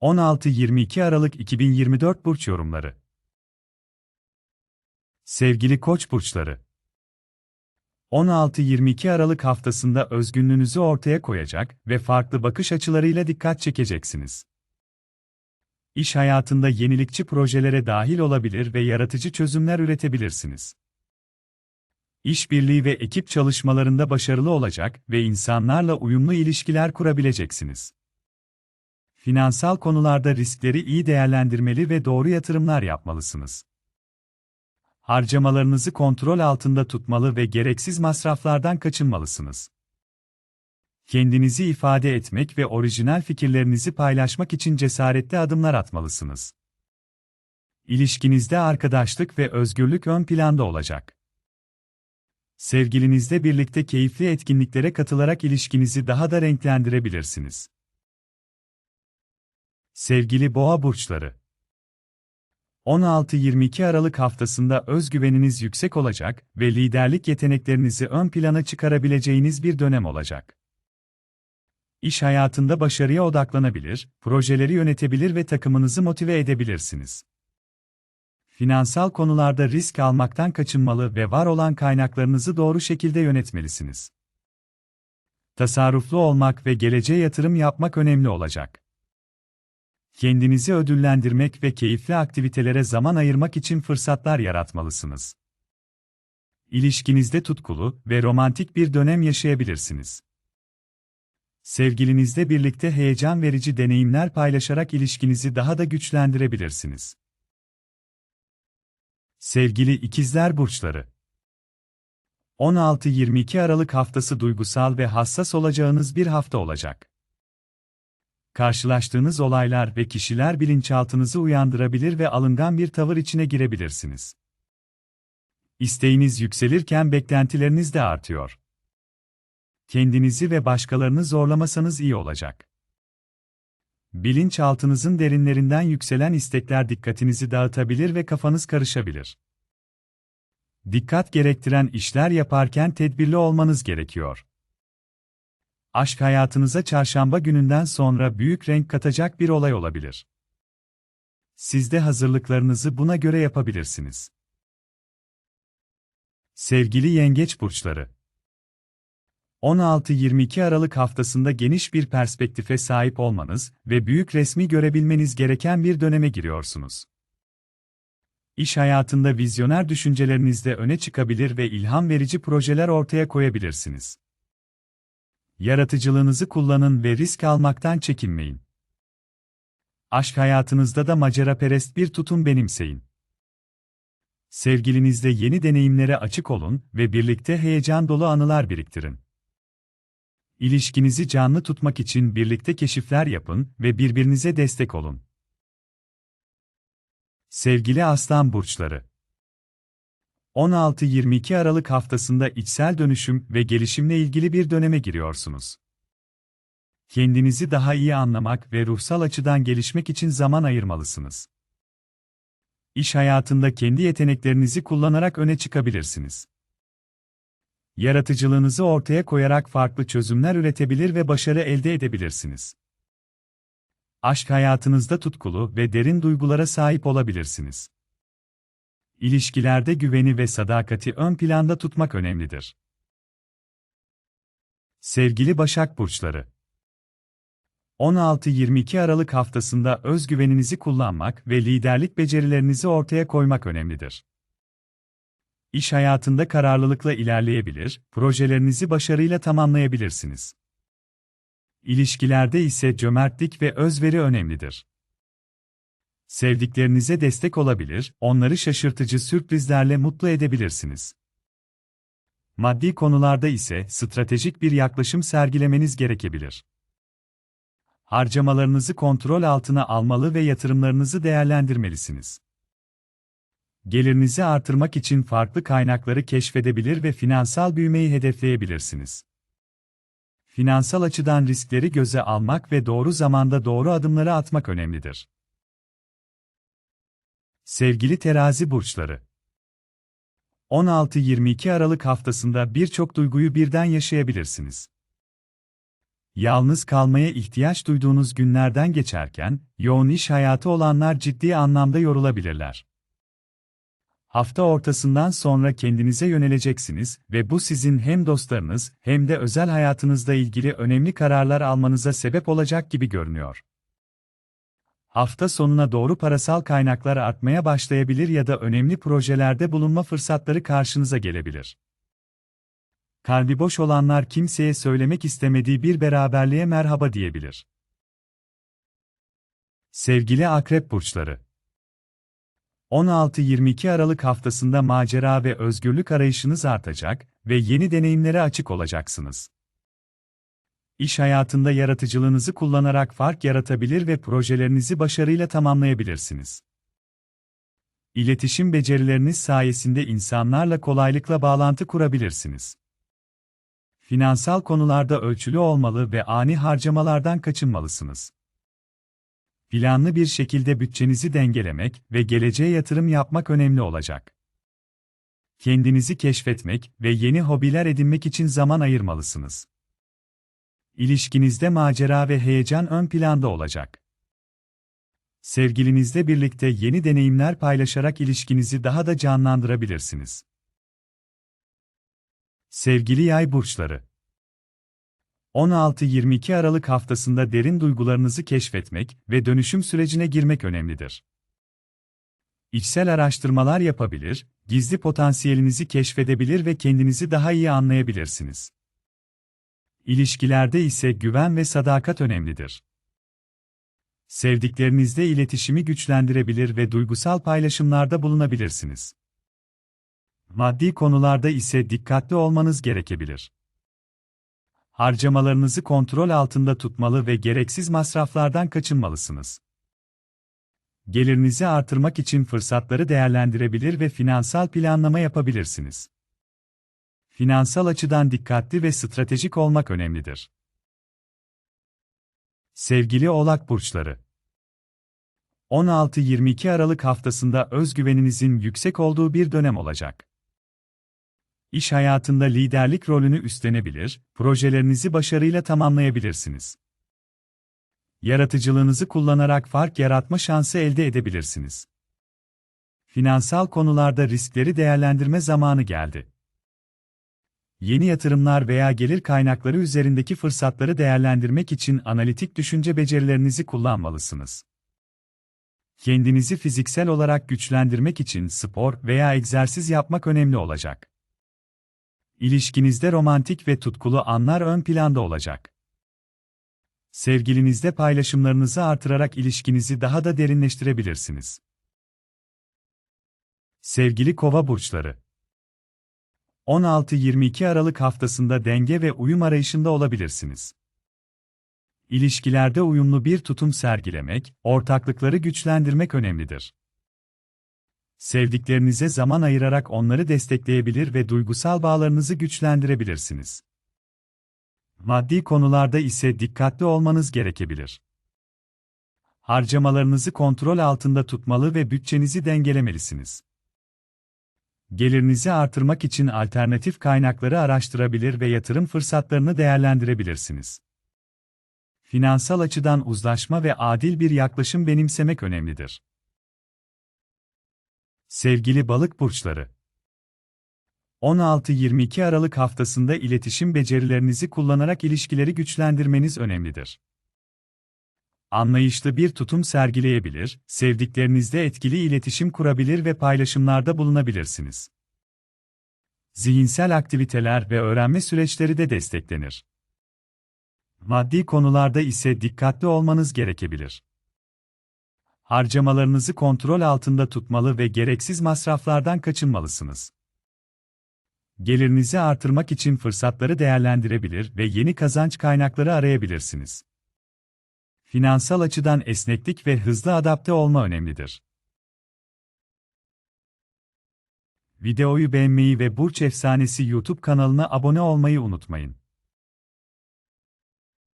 16-22 Aralık 2024 burç yorumları. Sevgili Koç burçları. 16-22 Aralık haftasında özgünlüğünüzü ortaya koyacak ve farklı bakış açılarıyla dikkat çekeceksiniz. İş hayatında yenilikçi projelere dahil olabilir ve yaratıcı çözümler üretebilirsiniz. İşbirliği ve ekip çalışmalarında başarılı olacak ve insanlarla uyumlu ilişkiler kurabileceksiniz. Finansal konularda riskleri iyi değerlendirmeli ve doğru yatırımlar yapmalısınız. Harcamalarınızı kontrol altında tutmalı ve gereksiz masraflardan kaçınmalısınız. Kendinizi ifade etmek ve orijinal fikirlerinizi paylaşmak için cesaretli adımlar atmalısınız. İlişkinizde arkadaşlık ve özgürlük ön planda olacak. Sevgilinizle birlikte keyifli etkinliklere katılarak ilişkinizi daha da renklendirebilirsiniz. Sevgili Boğa burçları 16-22 Aralık haftasında özgüveniniz yüksek olacak ve liderlik yeteneklerinizi ön plana çıkarabileceğiniz bir dönem olacak. İş hayatında başarıya odaklanabilir, projeleri yönetebilir ve takımınızı motive edebilirsiniz. Finansal konularda risk almaktan kaçınmalı ve var olan kaynaklarınızı doğru şekilde yönetmelisiniz. Tasarruflu olmak ve geleceğe yatırım yapmak önemli olacak. Kendinizi ödüllendirmek ve keyifli aktivitelere zaman ayırmak için fırsatlar yaratmalısınız. İlişkinizde tutkulu ve romantik bir dönem yaşayabilirsiniz. Sevgilinizle birlikte heyecan verici deneyimler paylaşarak ilişkinizi daha da güçlendirebilirsiniz. Sevgili ikizler burçları 16-22 Aralık haftası duygusal ve hassas olacağınız bir hafta olacak. Karşılaştığınız olaylar ve kişiler bilinçaltınızı uyandırabilir ve alıngan bir tavır içine girebilirsiniz. İsteğiniz yükselirken beklentileriniz de artıyor. Kendinizi ve başkalarını zorlamasanız iyi olacak. Bilinçaltınızın derinlerinden yükselen istekler dikkatinizi dağıtabilir ve kafanız karışabilir. Dikkat gerektiren işler yaparken tedbirli olmanız gerekiyor. Aşk hayatınıza çarşamba gününden sonra büyük renk katacak bir olay olabilir. Siz de hazırlıklarınızı buna göre yapabilirsiniz. Sevgili Yengeç burçları 16-22 Aralık haftasında geniş bir perspektife sahip olmanız ve büyük resmi görebilmeniz gereken bir döneme giriyorsunuz. İş hayatında vizyoner düşüncelerinizde öne çıkabilir ve ilham verici projeler ortaya koyabilirsiniz. Yaratıcılığınızı kullanın ve risk almaktan çekinmeyin. Aşk hayatınızda da maceraperest bir tutum benimseyin. Sevgilinizle yeni deneyimlere açık olun ve birlikte heyecan dolu anılar biriktirin. İlişkinizi canlı tutmak için birlikte keşifler yapın ve birbirinize destek olun. Sevgili Aslan burçları 16-22 Aralık haftasında içsel dönüşüm ve gelişimle ilgili bir döneme giriyorsunuz. Kendinizi daha iyi anlamak ve ruhsal açıdan gelişmek için zaman ayırmalısınız. İş hayatında kendi yeteneklerinizi kullanarak öne çıkabilirsiniz. Yaratıcılığınızı ortaya koyarak farklı çözümler üretebilir ve başarı elde edebilirsiniz. Aşk hayatınızda tutkulu ve derin duygulara sahip olabilirsiniz. İlişkilerde güveni ve sadakati ön planda tutmak önemlidir. Sevgili Başak Burçları 16-22 Aralık haftasında özgüveninizi kullanmak ve liderlik becerilerinizi ortaya koymak önemlidir. İş hayatında kararlılıkla ilerleyebilir, projelerinizi başarıyla tamamlayabilirsiniz. İlişkilerde ise cömertlik ve özveri önemlidir. Sevdiklerinize destek olabilir, onları şaşırtıcı sürprizlerle mutlu edebilirsiniz. Maddi konularda ise stratejik bir yaklaşım sergilemeniz gerekebilir. Harcamalarınızı kontrol altına almalı ve yatırımlarınızı değerlendirmelisiniz. Gelirinizi artırmak için farklı kaynakları keşfedebilir ve finansal büyümeyi hedefleyebilirsiniz. Finansal açıdan riskleri göze almak ve doğru zamanda doğru adımları atmak önemlidir. Sevgili terazi burçları 16-22 Aralık haftasında birçok duyguyu birden yaşayabilirsiniz. Yalnız kalmaya ihtiyaç duyduğunuz günlerden geçerken, yoğun iş hayatı olanlar ciddi anlamda yorulabilirler. Hafta ortasından sonra kendinize yöneleceksiniz ve bu sizin hem dostlarınız hem de özel hayatınızla ilgili önemli kararlar almanıza sebep olacak gibi görünüyor. Hafta sonuna doğru parasal kaynaklar artmaya başlayabilir ya da önemli projelerde bulunma fırsatları karşınıza gelebilir. Kalbi boş olanlar kimseye söylemek istemediği bir beraberliğe merhaba diyebilir. Sevgili Akrep Burçları 16-22 Aralık haftasında macera ve özgürlük arayışınız artacak ve yeni deneyimlere açık olacaksınız. İş hayatında yaratıcılığınızı kullanarak fark yaratabilir ve projelerinizi başarıyla tamamlayabilirsiniz. İletişim becerileriniz sayesinde insanlarla kolaylıkla bağlantı kurabilirsiniz. Finansal konularda ölçülü olmalı ve ani harcamalardan kaçınmalısınız. Planlı bir şekilde bütçenizi dengelemek ve geleceğe yatırım yapmak önemli olacak. Kendinizi keşfetmek ve yeni hobiler edinmek için zaman ayırmalısınız. İlişkinizde macera ve heyecan ön planda olacak. Sevgilinizle birlikte yeni deneyimler paylaşarak ilişkinizi daha da canlandırabilirsiniz. Sevgili Yay burçları 16-22 Aralık haftasında derin duygularınızı keşfetmek ve dönüşüm sürecine girmek önemlidir. İçsel araştırmalar yapabilir, gizli potansiyelinizi keşfedebilir ve kendinizi daha iyi anlayabilirsiniz. İlişkilerde ise güven ve sadakat önemlidir. Sevdiklerinizle iletişimi güçlendirebilir ve duygusal paylaşımlarda bulunabilirsiniz. Maddi konularda ise dikkatli olmanız gerekebilir. Harcamalarınızı kontrol altında tutmalı ve gereksiz masraflardan kaçınmalısınız. Gelirinizi artırmak için fırsatları değerlendirebilir ve finansal planlama yapabilirsiniz. Finansal açıdan dikkatli ve stratejik olmak önemlidir. Sevgili Oğlak burçları 16-22 Aralık haftasında özgüveninizin yüksek olduğu bir dönem olacak. İş hayatında liderlik rolünü üstlenebilir, projelerinizi başarıyla tamamlayabilirsiniz. Yaratıcılığınızı kullanarak fark yaratma şansı elde edebilirsiniz. Finansal konularda riskleri değerlendirme zamanı geldi. Yeni yatırımlar veya gelir kaynakları üzerindeki fırsatları değerlendirmek için analitik düşünce becerilerinizi kullanmalısınız. Kendinizi fiziksel olarak güçlendirmek için spor veya egzersiz yapmak önemli olacak. İlişkinizde romantik ve tutkulu anlar ön planda olacak. Sevgilinizde paylaşımlarınızı artırarak ilişkinizi daha da derinleştirebilirsiniz. Sevgili Kova burçları 16-22 Aralık haftasında denge ve uyum arayışında olabilirsiniz. İlişkilerde uyumlu bir tutum sergilemek, ortaklıkları güçlendirmek önemlidir. Sevdiklerinize zaman ayırarak onları destekleyebilir ve duygusal bağlarınızı güçlendirebilirsiniz. Maddi konularda ise dikkatli olmanız gerekebilir. Harcamalarınızı kontrol altında tutmalı ve bütçenizi dengelemelisiniz. Gelirinizi artırmak için alternatif kaynakları araştırabilir ve yatırım fırsatlarını değerlendirebilirsiniz. Finansal açıdan uzlaşma ve adil bir yaklaşım benimsemek önemlidir. Sevgili balık burçları 16-22 Aralık haftasında iletişim becerilerinizi kullanarak ilişkileri güçlendirmeniz önemlidir. Anlayışlı bir tutum sergileyebilir, sevdiklerinizle etkili iletişim kurabilir ve paylaşımlarda bulunabilirsiniz. Zihinsel aktiviteler ve öğrenme süreçleri de desteklenir. Maddi konularda ise dikkatli olmanız gerekebilir harcamalarınızı kontrol altında tutmalı ve gereksiz masraflardan kaçınmalısınız. Gelirinizi artırmak için fırsatları değerlendirebilir ve yeni kazanç kaynakları arayabilirsiniz. Finansal açıdan esneklik ve hızlı adapte olma önemlidir. Videoyu beğenmeyi ve Burç Efsanesi YouTube kanalına abone olmayı unutmayın.